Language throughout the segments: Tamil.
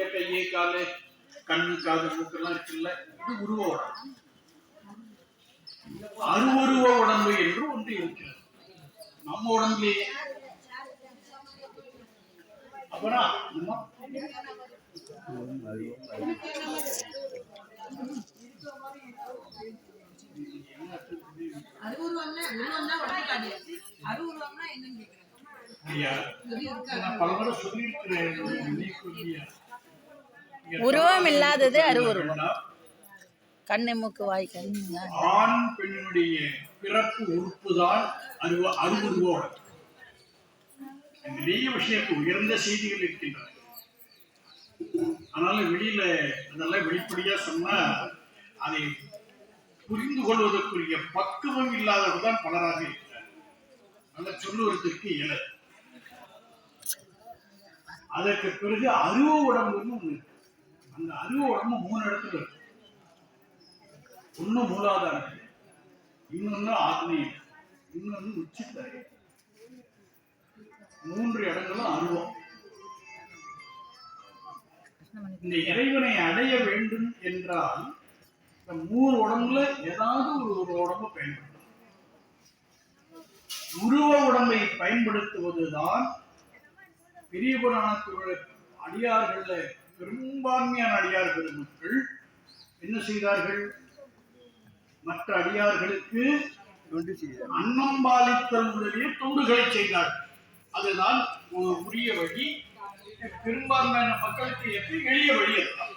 நம்முடைய கையை காலு கண்ணு காது மூக்கெல்லாம் இருக்குல்ல இது உருவ உடம்பு. அருவுருவ உடம்பு என்று ஒன்று இருக்கிறது. நம்ம உடம்புலயே. அப்புறம் நம்ம அருவுருவம்னா உருவம்னா உடம்பு காட்டியாச்சு. அருவுருவம்னா என்னன்னு கேக்குறேன். ஐயா, இது இருக்கா நான் பல முறை சொல்லியிருக்கிறேன்? உருவம் இல்லாதது அருவுருவம். கண்ணு மூக்கு வாய் கண்ணு ஆண் பெண்ணுடைய பிறப்பு உறுப்புதான் அருவ அருவுருவோட நிறைய விஷயத்து உயர்ந்த செய்திகள் இருக்கின்றன. ஆனாலும் வெளியில அதெல்லாம் வெளிப்படையா சொன்னா அதை புரிந்து கொள்வதற்குரிய பக்குவம் இல்லாதவர் தான் பலராக இருக்கிறார். நல்ல சொல்லுவதற்கு இயலது அதற்கு பிறகு அருவ உடம்புன்னு இருக்கு. அந்த அறிவு உடம்பு மூணு இடத்துல இருக்கு. ஒண்ணு மூலாதாரம் இன்னொன்னு ஆத்மீயம் இன்னொன்னு உச்சித்தரை. மூன்று இடங்களும் அருவம். இந்த இறைவனை அடைய வேண்டும் என்றால் இந்த மூணு உடம்புல ஏதாவது ஒரு ஒரு உடம்பு பயன்படுத்தும் உருவ உடம்பை பயன்படுத்துவதுதான் பெரிய புராணத்துடைய அடியார்கள்ல பெரும்பான்மையான அடியார் பெருமக்கள் என்ன செய்தார்கள்? மற்ற அடியார்களுக்கு அன்னம் பாலித்தல் முதலிய தொண்டுகளை செய்தார்கள் அதுதான் ஒரு உரிய வழி. பெரும்பான்மையான மக்களுக்கு எப்படி எளிய வழி அதுதான்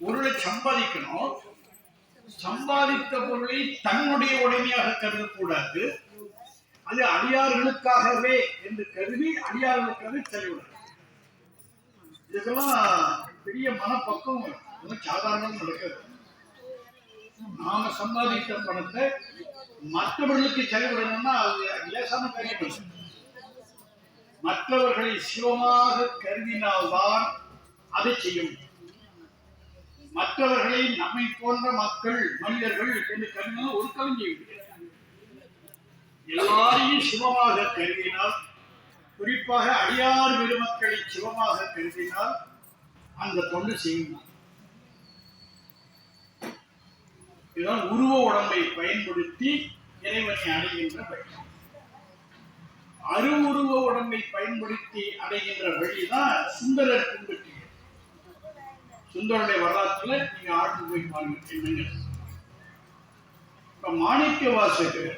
பொருளை சம்பாதிக்கணும். சம்பாதித்த பொருளை தன்னுடைய உடைமையாக கருதக்கூடாது. அது அடியார்களுக்காகவே என்று கருதி அடியார்களுக்காக செலவிடணும். இதெல்லாம் பெரிய மனப்பக்குவம். சாதாரணம் நடக்கிறது நாம சம்பாதித்த பணத்தை மற்றவர்களுக்கு செலவிடணும்னா அது லேசான காரியம் மற்றவர்களை சிவமாக கருதினால்தான் அதை செய்ய முடியும். மற்றவர்களை நம்மை போன்ற மக்கள் மனிதர்கள் என்று கருதினால் ஒரு கவிஞர். எல்லாரையும் சிவமாக கருதினால் குறிப்பாக அடியார் பெருமக்களை சிவமாக கருதினால் அந்த தொண்டு செய்யும்? இதுதான் உருவ உடம்பை பயன்படுத்தி இறைவனை அடைகின்ற வழி. அருவுருவ உடம்பை பயன்படுத்தி அடைகின்ற வழிதான் சுந்தரர் பின்பற்றிய சுந்தரனுடைய வரலாற்றுல நீங்க ஆழ்ந்து போய் பாருங்க என்னங்க? இப்ப மாணிக்க வாசகர்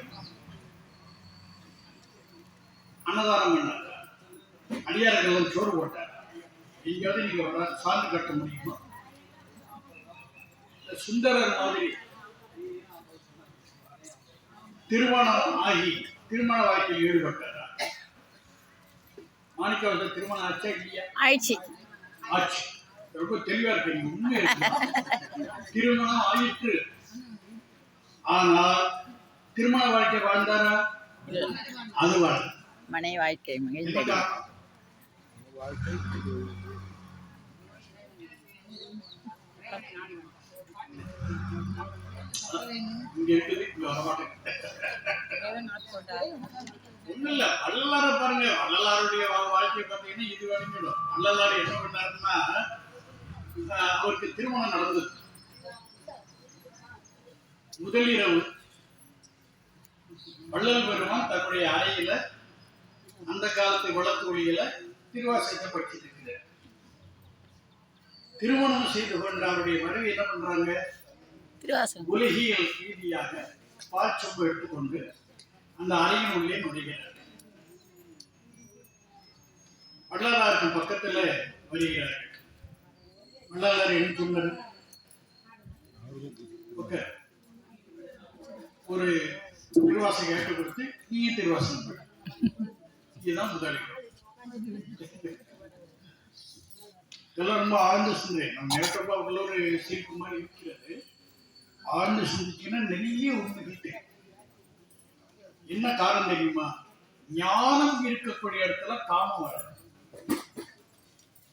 அன்னதானம் பண்ணார். அடியார்கள் சோறு போட்டார் நீங்க வர சான்று கட்ட முடியுமா? சுந்தரர் மாதிரி திருமணம் ஆகி திருமண வாழ்க்கையில் ஈடுபட்டார் மாணிக்கவாசகர் திருமணம் ஆச்சா இல்லையா? ஆயிடுச்சு. ஆச்சு. ரொம்ப தெளிவா இருக்கு. உண்மை. திருமணம் ஆயிற்று. ஆனால் திருமண வாழ்க்கை வாழ்ந்தாரா? அது வாழ மனை வாழ்க்கை வாழ்க்கை இங்க இருக்குது இங்க வரமாட்டேன் ஒண்ணும் இல்ல வள்ளலார பாருங்க. வள்ளலாருடைய வாழ்க்கையை பார்த்தீங்கன்னா இது வரைக்கும் வள்ளலார் என்ன பண்ணாருன்னா அவருக்கு திருமணம் நடந்தது. முதலிரவு. வள்ளல் பெருமான் தன்னுடைய அறையில அந்த காலத்து விளக்கு ஒளியில திருவாசகத்தை படிச்சுட்டு இருக்கிறார் திருமணம் செய்து கொண்ட அவருடைய மனைவி என்ன பண்றாங்க? உலகியல் ரீதியாக பாய்ச்சம்பு எடுத்துக்கொண்டு அந்த அறையின் உள்ளே நுழைகிறார். வள்ளலாருக்கு பக்கத்துல வருகிறார்கள் வள்ளலார் என்ன சொன்னார்? ஓகே. ஒரு திருவாசகம் ஏற்று கொடுத்து நீங்க திருவாசகம். இதுதான் முதலில் இதெல்லாம் ரொம்ப ஆழ்ந்து சிந்தனை. நம்ம நேற்றப்பா ஒரு சிரிப்பு மாதிரி இருக்கிறது. ஆழ்ந்து சிந்திச்சீங்கன்னா நிறைய உண்மைகள் என்ன காரணம் தெரியுமா? ஞானம் இருக்கக்கூடிய இடத்துல காமம் வராது.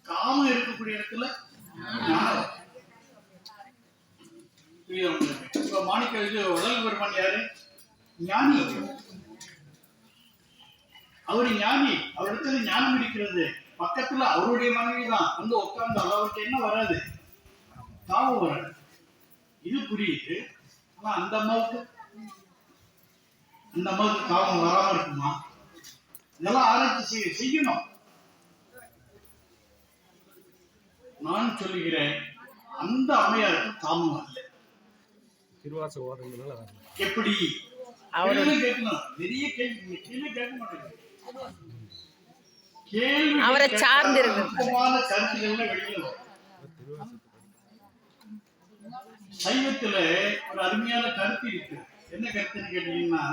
காமம் இருக்கக்கூடிய இடத்துல ஞானம். இப்ப மாணிக்க இது உடல் பெருமான் யாரு? ஞானி. அவர் ஞானி. அவரிடத்துல ஞானம் இருக்கிறது. பக்கத்துல அவருடைய மனைவி தான் வந்து உட்கார்ந்தாலும் அவருக்கு என்ன வராது? தாபம் வராது. இது புரியுது. ஆனா அந்த அம்மாவுக்கு அந்த அம்மாவுக்கு தாபம் வராம இருக்குமா? இதெல்லாம் ஆராய்ச்சி செய்ய செய்யணும். நான் சொல்லுகிறேன் அந்த அம்மையாருக்கு தாமம் அல்ல திருவாச ஓடுறதுனால வரல. எப்படி? அவரு- கேட்கணும். நிறைய கேள்வி கேட்க மாட்டேங்க. கேள்வி அவரை சார்ந்து சைவத்துல ஒரு அருமையான கருத்து இருக்கு. என்ன கருத்துன்னு கேட்டீங்கன்னா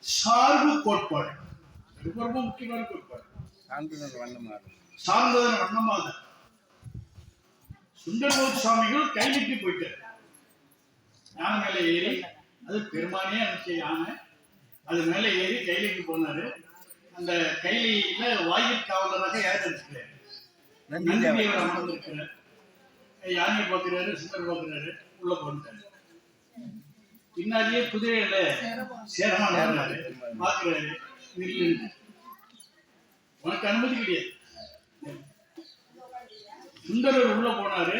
சார்பு கோட்பாடு. ரொம்ப ரொம்ப முக்கியமான கோட்பாடு. சான்றிதழ் வண்ணமாக சார்ந்ததன் வண்ணமாக சுந்தரமூர் சுவாமிகள் கைலிக்கு போயிட்டார். யானை மேலே ஏறி அது பெருமானே அனுப்பிச்ச யானை. அது மேலே ஏறி கைலிக்கு போனாரு. அந்த கைலியில வாயில் காவலராக யார் இருக்கிறார்? நந்திதேவர் அமர்ந்திருக்கிறார் யானையை பார்க்கிறாரு சுந்தர் பார்க்கிறாரு உள்ள போட்டாரு பின்னாடியே குதிரையில சேரமான வர்றாரு. பார்க்கிறாரு நில்லு உனக்கு அனுமதி கிடையாது. சுந்தரர் உள்ள போனாரு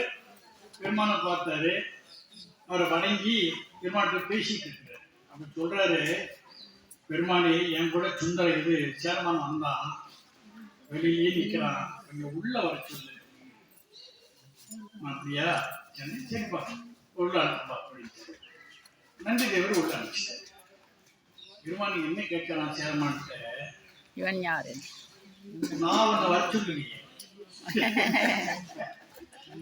பெருமானை பார்த்தாரு. அவரை வணங்கி பெருமான்கிட்ட பேசிட்டு இருக்கிறார். அப்ப சொல்றாரு பெருமானே என் கூட சுந்தர இது சேரமான் வந்தான் வெளியே நிக்கிறான் கொஞ்சம் உள்ள வர சொல்லு. அப்படியா? சரி சரிப்பா உள்ள அனுப்பா அப்படின்னு நன்றி தேவர் உள்ள அனுப்பிச்சிட்டார் பெருமானி என்ன கேட்கிறான் சேரமான்கிட்ட? இவன் யாரு? நான் உன்னை வர சொல்லுவீங்க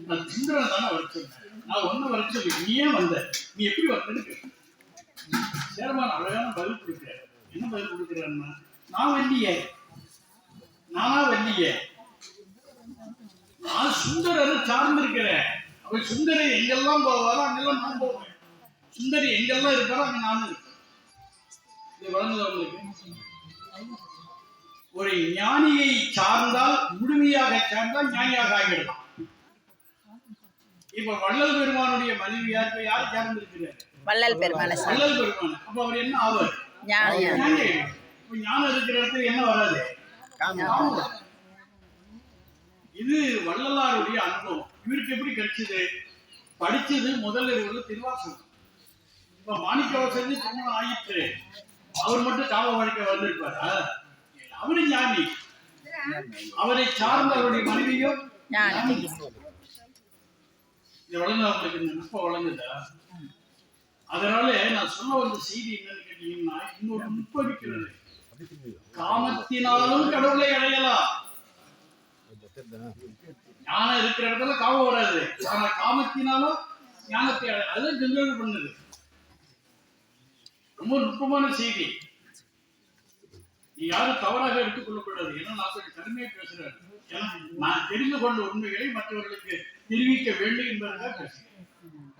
நான் சுந்தரன் தானே வர சொன்னேன் நான் ஒன்னும் வர சொல்லி. நீ ஏன் வந்த? நீ எப்படி வந்தன்னு கேட்டேன். சேரமான் அழகான பதில் கொடுக்கிறார் என்ன பதில் கொடுக்கிறாருன்னா நான் வண்டியே நானா வண்டியே நான் சுந்தரரை சார்ந்திருக்கிறேன். அவர் சுந்தரி எங்கெல்லாம் போவாரோ அங்கெல்லாம் நான் போவேன். சுந்தரி எங்கெல்லாம் இருக்காரோ அங்க நானும் இருப்பேன். இது வழங்குது உங்களுக்கு? ஒரு ஞானியை சார்ந்தால் முழுமையாக சார்ந்தால் ஞானியாக ஆகிடலாம் இப்ப வள்ளல் பெருமானுடைய மனைவி யார் யார் சார்ந்திருக்கிறார்? வள்ளல் பெருமான வள்ளல் பெருமான். அப்ப அவர் என்ன ஆவார்? ஞானம். இருக்கிற இடத்துல என்ன வராது. இது வள்ளலாருடைய அனுபவம். இவருக்கு எப்படி கிடைச்சது? படிச்சது முதல் இருவது திருவாசகம். இப்ப மாணிக்கவாசன் திருமணம் ஆயிற்று அவர் மட்டும் காவ வாழ்க்கை வந்திருப்பாரா அவரு ஞானி. அவரை சார்ந்த அவருடைய மனைவியும் இது வளர்ந்து அவங்களுக்கு இந்த நுட்பம் வளர்ந்துதா? அதனால நான் சொல்ல வந்த செய்தி என்னன்னு கேட்டீங்கன்னா இன்னொரு நுட்பம் இருக்கிறது காமத்தினாலும் கடவுளை அடையலாம். ஞானம் இருக்கிற இடத்துல காமம் வராது. ஆனா காமத்தினாலும் ஞானத்தை அடை- அது ஜெனரல் பண்ணுது. ரொம்ப நுட்பமான செய்தி. நீ யாரும் தவறாக எடுத்துக்கொள்ளக்கூடாது. ஏன்னா நான் கொஞ்சம் கடுமையா பேசுறேன் ஏன்னா நான் தெரிந்து கொண்ட உண்மைகளை மற்றவர்களுக்கு தெரிவிக்க வேண்டும் என்பதற்காக பேசுகிறேன்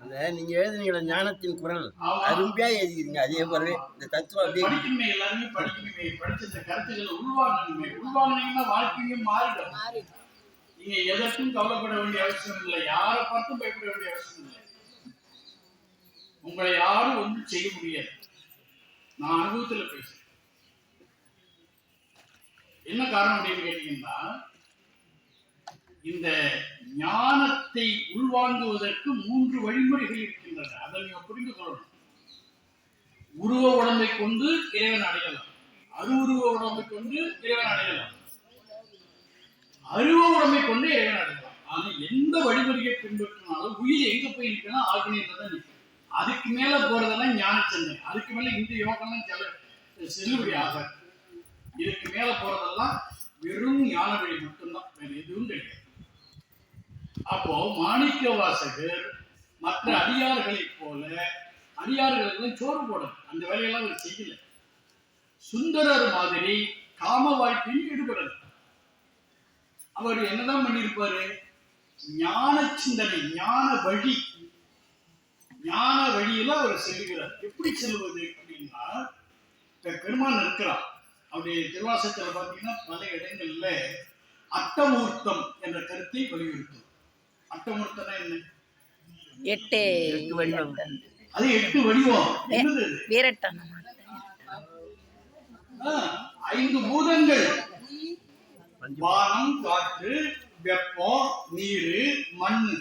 அந்த நீங்க எழுதுனீங்கள ஞானத்தின் குரல். அருமையா எழுதிக்கிறீங்க அதே போலவே இந்த தத்துவம் அப்படியே படிக்கணுமே எல்லாருமே படிக்கணுமே படிச்ச இந்த கருத்துக்களை உள்வாங்கணுமே உள்வாங்கினீங்கன்னா வாழ்க்கையும் மாறிடும். நீங்க எதற்கும் கவலைப்பட வேண்டிய அவசியம் இல்லை. யாரை பார்த்தும் பயப்பட வேண்டிய அவசியம் இல்லை. உங்களை யாரும் ஒன்றும் செய்ய முடியாது. நான் அனுபவத்துல பேசுறேன். என்ன காரணம் அப்படின்னு கேட்டீங்கன்னா இந்த ஞானத்தை உள்வாங்குவதற்கு மூன்று வழிமுறைகள் இருக்கின்றன. அதை நீங்க புரிந்து கொள்ளணும். உருவ உடம்பை கொண்டு இறைவன் அடையலாம். அருவுருவ உடம்பை கொண்டு இறைவன் அடையலாம். அருவ உடம்பை கொண்டு இறைவன் அடையலாம். ஆனா எந்த வழிமுறையை பின்பற்றினாலும் உயிர் எங்க போய் நிற்கனா ஆக்னியில தான் நிற்கும். அதுக்கு மேல போறதெல்லாம் ஞான சிந்தனை அதுக்கு மேல இந்த யோகம்லாம் செல்ல செல்லுபடி ஆகாது. இதுக்கு மேல போறதெல்லாம் வெறும் ஞான வழி மட்டும்தான். வேற எதுவும் கிடையாது. அப்போ மாணிக்க வாசகர் மற்ற அடியார்களைப் போல அடியார்களுக்கு சோறு போடணும். அந்த வேலையெல்லாம் அவர் செய்யல. சுந்தரர் மாதிரி காம வாழ்க்கையில் ஈடுபடல அவர் என்னதான் பண்ணியிருப்பாரு? ஞான சிந்தனை ஞான வழி. ஞான வழியில அவர் செல்கிறார் எப்படி செல்வது அப்படின்னா இப்ப பெருமான் இருக்கிறார் அவருடைய திருவாசத்துல பாத்தீங்கன்னா பல இடங்கள்ல அட்டமூர்த்தம் என்ற கருத்தை வலியுறுத்தும் அட்டமூர்த்தம்னா என்ன? எட்டு. எட்டு வடிவம். அது எட்டு வடிவம். ஆ, ஐந்து பூதங்கள். வானம் காற்று வெப்பம் நீரு மண்ணு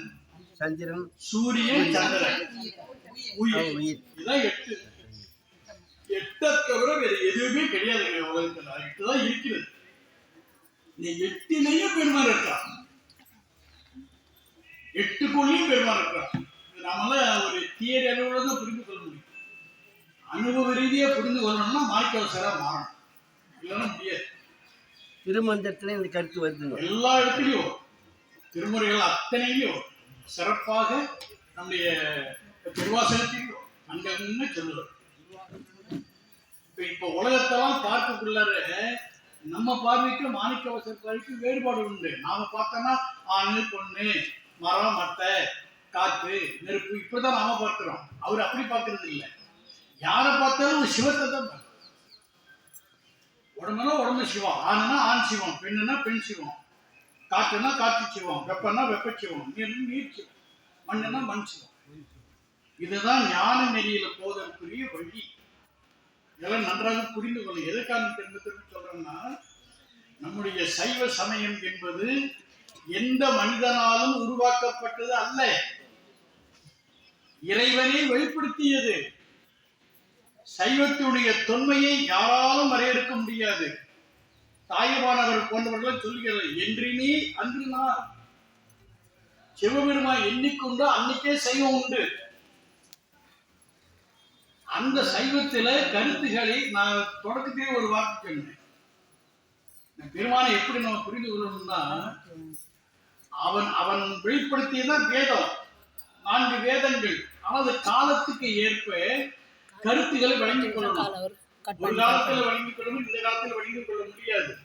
சந்திரன். சூரியன் சந்திரன். உயிர். இதான் எட்டு. எட்டை தவிர வேற எதுவுமே கிடையாது. உலகத்துல. எட்டு தான் இருக்கிறது. நீ எட்டிலேயும் பெருமாள் இருக்கான். எட்டுக்குள்ளேயும் பெருமாள் இருக்கான் இது நம்மளால ஒரு தியரி அளவுல தான் புரிந்து கொள்ள முடியும். அனுபவ ரீதியா புரிந்து கொள்ளணும்னா மாணிக்கவசரா மாறணும். இல்லைன்னா முடியாது. திருமந்திரத்துல இந்த கருத்து வருதுங்க. எல்லா இடத்துலையும் திருமுறைகள் அத்தனையிலும் சிறப்பாக நம்முடைய திருவாசகத்திலையும் அங்கங்க சொல்லுவார் இப்ப இப்ப உலகத்தெல்லாம் பார்க்கக்குள்ளார நம்ம பார்வைக்கும் மாணிக்க பார்வைக்கும் வேறுபாடு உண்டு. நாம பார்த்தோம்னா ஆணு பொண்ணு மரம் மட்டை காற்று நெருப்பு இப்படிதான் நாம பார்க்கிறோம். அவர் அப்படி பார்க்கறது இல்லை. யாரை பார்த்தாலும் சிவத்தை தான் உடம்புனா உடம்பு சிவம் ஆணுனா ஆண் சிவம் பெண்ணுனா பெண் சிவம் காற்றுனா காற்று சிவம் வெப்பம்னா வெப்ப சிவம் நீர் நீர் சிவம் மண்ணுனா மண் சிவம். இதுதான் ஞான நெறியில போவதற்குரிய வழி. இதெல்லாம் நன்றாக புரிந்து கொள்ளும் எதற்காக திரும்ப திரும்ப சொல்றேன்னா நம்முடைய சைவ சமயம் என்பது எந்த மனிதனாலும் உருவாக்கப்பட்டது அல்ல. இறைவனை வெளிப்படுத்தியது. சைவத்தினுடைய தொன்மையை யாராலும் வரையறுக்க முடியாது. தாயமானவர் போன்றவர்கள் சொல்கிறது என்றினே அன்று நான். சிவபெருமான் என்னைக்குண்டோ அன்னைக்கே சைவம் உண்டு. அந்த சைவத்தில கருத்துக்களை நான் தொடக்கத்திலே ஒரு வார்த்தை சொன்னேன். பெருமானை எப்படி நம்ம புரிந்து கொள்ளணும்னா அவன் அவன் வெளிப்படுத்தியதான் வேதம். நான்கு வேதங்கள். ஆனால் காலத்துக்கு ஏற்ப கருத்துக்களை வழங்கிக் கொள்ளணும். ஒரு காலத்துல வழங்கிக் கொள்ளணும் இந்த காலத்துல வழங்கிக் கொள்ள முடியாது.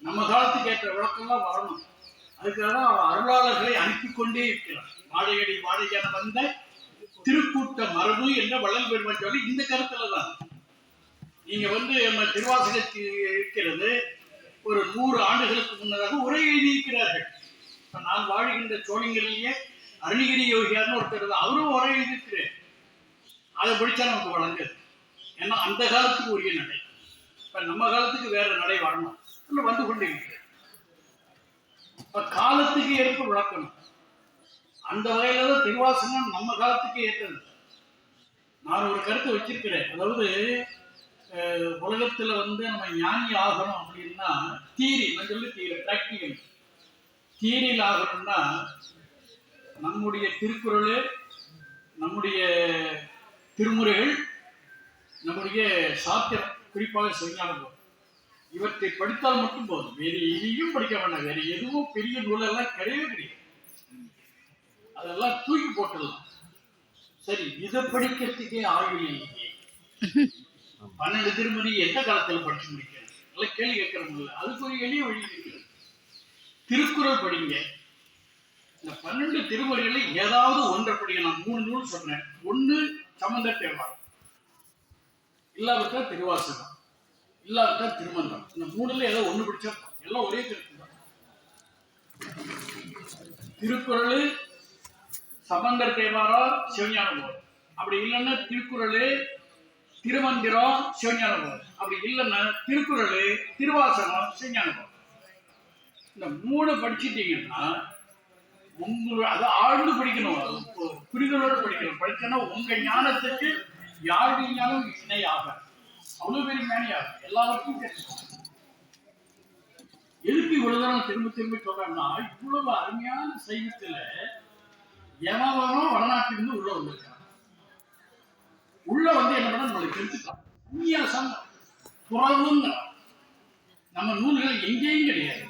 நம்ம காலத்துக்கு ஏற்ற விளக்கம்லாம் வரணும். அதுக்காக தான் அவன் அருளாளர்களை அனுப்பி கொண்டே இருக்கிறான் வாழையடி வாழையான வந்த திருக்கூட்ட மரபு என்ற வள்ளல் பெருமான் சொல்லி இந்த கருத்துல தான். நீங்க வந்து நம்ம திருவாசகத்தில் இருக்கிறது ஒரு நூறு ஆண்டுகளுக்கு முன்னதாக உரை எழுதியிருக்கிறார்கள். இப்ப நான் வாழுகின்ற சோழிங்கரிலேயே அருணகிரி யோகியார்னு ஒருத்தர் அவரும் உரை எழுதியிருக்கிறேன் அதை படிச்சா நமக்கு வழங்குது. ஏன்னா அந்த காலத்துக்கு உரிய நடை. இப்ப நம்ம காலத்துக்கு வேற நடை வரணும். இன்னும் வந்து கொண்டே இருக்கிறேன் இப்ப காலத்துக்கு ஏற்ப விளக்கணும். அந்த வகையில தான் திருவாசனம் நம்ம காலத்துக்கு ஏற்றது. நான் ஒரு கருத்தை வச்சிருக்கிறேன். அதாவது உலகத்தில் உலகத்துல வந்து நம்ம ஞானி ஆகணும் அப்படின்னா தீரி நான் சொல்லி தீரி பிராக்டிக்கல் தீரியில் ஆகணும்னா நம்முடைய திருக்குறள் நம்முடைய திருமுறைகள் நம்முடைய சாத்திரம் குறிப்பாக சிவஞானம் இவற்றை படித்தால் மட்டும் போதும். வேறு எதையும் படிக்க வேண்டாம். வேற எதுவும் பெரிய நூலெல்லாம் கிடையவே கிடையாது. அதெல்லாம் தூக்கி போட்டுடலாம். சரி இதை படிக்கிறதுக்கே ஆயுள் இல்லையே. பன்னெண்டு திருமணி எந்த காலத்துல படிச்சு முடிக்கிறது நல்ல கேள்வி கேட்கறவங்க அதுக்கு ஒரு எளிய வழி இருக்கிறது திருக்குறள் படிங்க. இந்த பன்னெண்டு திருமுறைகளை ஏதாவது ஒன்றை படிங்க. நான் மூணு நூல் சொல்றேன். ஒண்ணு சம்பந்த தேவாரம் இல்லாவிட்டால் திருவாசகம். இல்லாவிட்டா திருமந்திரம். இந்த மூணுல ஏதோ ஒன்று பிடிச்சா எல்லாம் ஒரே கருத்து திருக்குறள் சம்பந்தர் தேவாரா சிவஞானபோர் அப்படி இல்லைன்னா திருக்குறள் திருமந்திரம் சிவஞானபோர் அப்படி இல்லைன்னா திருக்குறள் திருவாசகம் சிவஞானபோர் இந்த மூணு படிச்சிட்டீங்கன்னா உங்களோட அதை ஆழ்ந்து படிக்கணும். புரிதலோடு படிக்கணும். படிச்சோன்னா உங்க ஞானத்துக்கு யாருடைய ஞானம் இணை ஆகாது அவ்வளவு பெரிய ஞானி ஆகும் எல்லாருக்கும் தெரியும். எதுக்கு இவ்வளவு தூரம் திரும்ப திரும்ப சொல்றேன்னா இவ்வளவு அருமையான சைவத்துல எவனோ வடநாட்டிலிருந்து உள்ள வந்திருக்காங்க. உள்ள வந்து என்ன பண்ண நம்மளுக்கு தெரிஞ்சுக்கலாம் சந்நியாசம் புறவுங்க நம்ம நூல்கள் எங்கேயும் கிடையாது.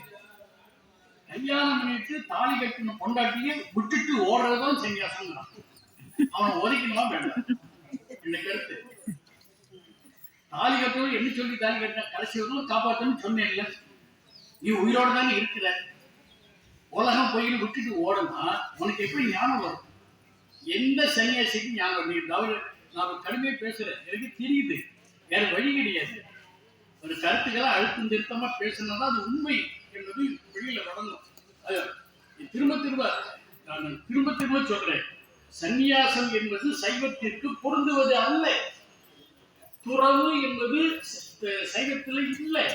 கல்யாணம் பண்ணிட்டு தாலி கட்டின பொண்டாட்டியை விட்டுட்டு ஓடுறதுதான் சன்னியாசம் அவன் ஒதுக்கணும் வேண்டாம் இந்த கருத்து. தாலி கட்டவும் என்ன சொல்லி தாலி கட்டின கடைசி வரலும் காப்பாற்றணும்னு சொன்னேன்ல. நீ உயிரோட தானே இருக்கிற. உலகம் போய் விட்டுட்டு ஓடனா உனக்கு எப்படி ஞானம் வரும்? எந்த சன்னியாசிக்கும் ஞானம் நீ தவறு நான் கடுமையாக பேசுறேன். எனக்கு தெரியுது. வேற வழி கிடையாது. ஒரு கருத்துக்களை அழுத்தம் திருத்தமா பேசணும்னா அது உண்மை என்பது வழியில நடந்தோம் திரும்ப திரும்ப நான் திரும்ப திரும்ப சொல்றேன். சந்நியாசம் என்பது சைவத்திற்கு பொருந்துவது அல்ல. துறவு என்பது சைவத்தில் இல்லை.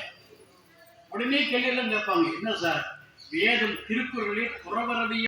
உடனே கேள்வியெல்லாம் கேட்பாங்க என்ன சார்? வேதம் திருக்குறளே துறவரவிய